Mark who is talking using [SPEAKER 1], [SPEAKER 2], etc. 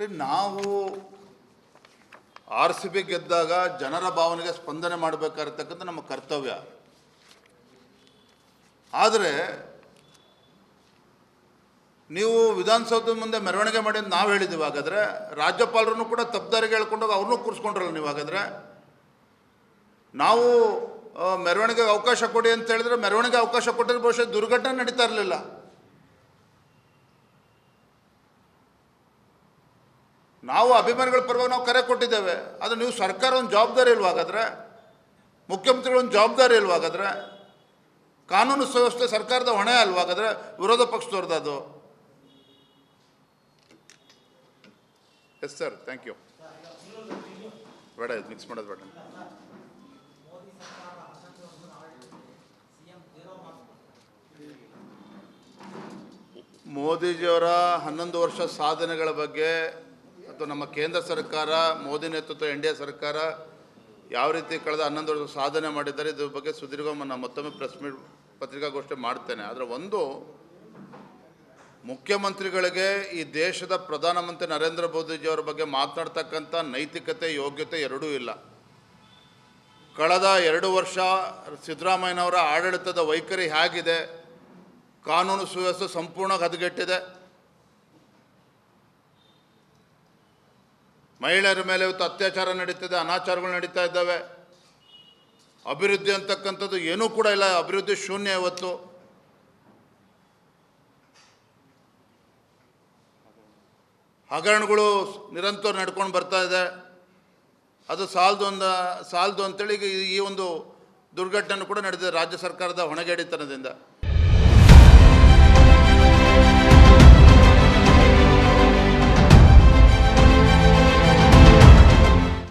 [SPEAKER 1] ನಾವು R C B ಗೆದ್ದಾಗ ಜನರ ಭಾವನೆಗೆ ಸ್ಪಂದನೆ ಮಾಡಬೇಕಾಗಿರ್ತಕ್ಕಂಥ ನಮ್ಮ ಕರ್ತವ್ಯ. ಆದರೆ ನೀವು ವಿಧಾನಸೌಧದ ಮುಂದೆ ಮೆರವಣಿಗೆ ಮಾಡಿ ಅಂತ ನಾವು ಹೇಳಿದ್ದೀವಿ ಹಾಗಾದರೆ, ರಾಜ್ಯಪಾಲರನ್ನು ಕೂಡ ತಪ್ಪದಾರಿಗೆ ಹೇಳ್ಕೊಂಡೋಗಿ ಅವ್ರನ್ನೂ ಕೂರಿಸ್ಕೊಂಡ್ರಲ್ಲ ನೀವು ಹಾಗಾದರೆ? ನಾವು ಮೆರವಣಿಗೆಗೆ ಅವಕಾಶ ಕೊಡಿ ಅಂತ ಹೇಳಿದ್ರೆ ಮೆರವಣಿಗೆ ಅವಕಾಶ ಕೊಟ್ಟರೆ ಬಹುಶಃ ದುರ್ಘಟನೆ ನಡೀತಾ ಇರಲಿಲ್ಲ. ನಾವು ಅಭಿಮಾನಿಗಳ ಪರವಾಗಿ ನಾವು ಕರೆ ಕೊಟ್ಟಿದ್ದೇವೆ. ಅದು ನೀವು ಸರ್ಕಾರ ಒಂದು ಜವಾಬ್ದಾರಿ ಇಲ್ವಾಗಾದ್ರೆ ಮುಖ್ಯಮಂತ್ರಿಗಳೊಂದು ಜವಾಬ್ದಾರಿ ಇಲ್ವಾಗಾದ್ರೆ ಕಾನೂನು ಸುವ್ಯವಸ್ಥೆ ಸರ್ಕಾರದ ಹೊಣೆ ಅಲ್ವಾಗಾದ್ರೆ ವಿರೋಧ ಪಕ್ಷದವ್ರದ್ದು ಅದು. ಎಸ್ ಸರ್ ಥ್ಯಾಂಕ್ ಯು ಬೇಡ, ಇದು ಮಿಕ್ಸ್ ಮಾಡೋದು ಬೇಡ. ಮೋದಿಜಿಯವರ ಹನ್ನೊಂದು ವರ್ಷ ಸಾಧನೆಗಳ ಬಗ್ಗೆ ಅಥವಾ ನಮ್ಮ ಕೇಂದ್ರ ಸರ್ಕಾರ, ಮೋದಿ ನೇತೃತ್ವ, ಎನ್ ಡಿ ಎ ಸರ್ಕಾರ ಯಾವ ರೀತಿ ಕಳೆದ ಹನ್ನೊಂದು ವರ್ಷ ಸಾಧನೆ ಮಾಡಿದ್ದಾರೆ, ಇದ್ರ ಬಗ್ಗೆ ಸುದೀರ್ಘ ನಾನು ಮತ್ತೊಮ್ಮೆ ಪ್ರೆಸ್ ಮೀಟ್ ಪತ್ರಿಕಾಗೋಷ್ಠಿ ಮಾಡ್ತೇನೆ. ಆದರೆ ಒಂದು, ಮುಖ್ಯಮಂತ್ರಿಗಳಿಗೆ ಈ ದೇಶದ ಪ್ರಧಾನಮಂತ್ರಿ ನರೇಂದ್ರ ಮೋದಿಜಿಯವರ ಬಗ್ಗೆ ಮಾತನಾಡ್ತಕ್ಕಂಥ ನೈತಿಕತೆ, ಯೋಗ್ಯತೆ ಎರಡೂ ಇಲ್ಲ. ಕಳೆದ ಎರಡು ವರ್ಷ ಸಿದ್ದರಾಮಯ್ಯನವರ ಆಡಳಿತದ ವೈಖರಿ ಹೇಗಿದೆ, ಕಾನೂನು ಸುವ್ಯವಸ್ಥೆ ಸಂಪೂರ್ಣ ಹದಗೆಟ್ಟಿದೆ ಮಹಿಳೆಯರ ಮೇಲೆ ಇವತ್ತು ಅತ್ಯಾಚಾರ ನಡೀತಿದೆ, ಅನಾಚಾರಗಳು ನಡೀತಾ ಇದ್ದಾವೆ. ಅಭಿವೃದ್ಧಿ ಅಂತಕ್ಕಂಥದ್ದು ಏನೂ ಕೂಡ ಇಲ್ಲ, ಅಭಿವೃದ್ಧಿ ಶೂನ್ಯ ಇವತ್ತು. ಹಗರಣಗಳು ನಿರಂತರ ನಡ್ಕೊಂಡು ಬರ್ತಾ ಇದೆ. ಅದು ಸಾಲದು ಅಂದ ಸಾಲದು ಅಂತೇಳಿ ಈ ಒಂದು ದುರ್ಘಟನೆ ಕೂಡ ನಡೆದಿದೆ ರಾಜ್ಯ ಸರ್ಕಾರದ ಹೊಣೆಗೇಡಿತನದಿಂದ.